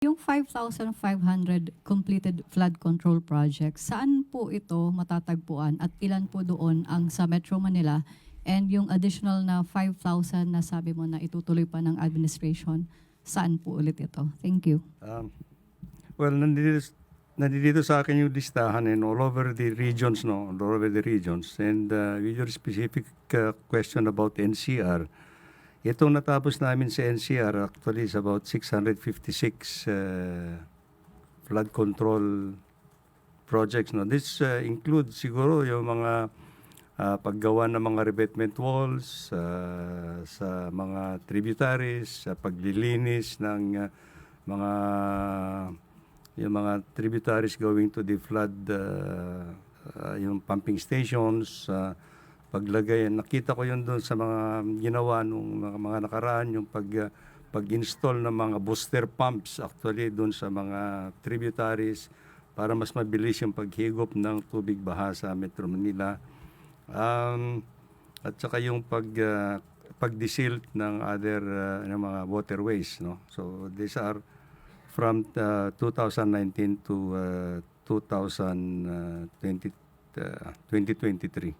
Yung 5,500 completed flood control projects, saan po ito matatagpuan at ilan po doon ang sa Metro Manila and yung additional na 5,000 na sabi mo na itutuloy pa ng administration, saan po ulit ito? Thank you. Um, well, nandito, nandito sa akin yung listahan and all over the regions, no? All over the regions. And uh, your specific uh, question about NCR, itong natapos namin sa NCR actually is about 656 uh, flood control projects. No? This uh, includes siguro yung mga uh, paggawa ng mga revetment walls uh, sa mga tributaries, sa paglilinis ng uh, mga yung mga tributaries going to the flood uh, uh, yung pumping stations uh, paglagay nakita ko yun doon sa mga ginawa nung mga, mga nakaraan yung pag uh, pag-install ng mga booster pumps actually doon sa mga tributaries para mas mabilis yung paghigop ng tubig baha sa Metro Manila. Um, at saka yung pag uh, pag-desilt ng other uh, ng mga waterways no. So these are from uh, 2019 to uh, 2020 uh, 2023.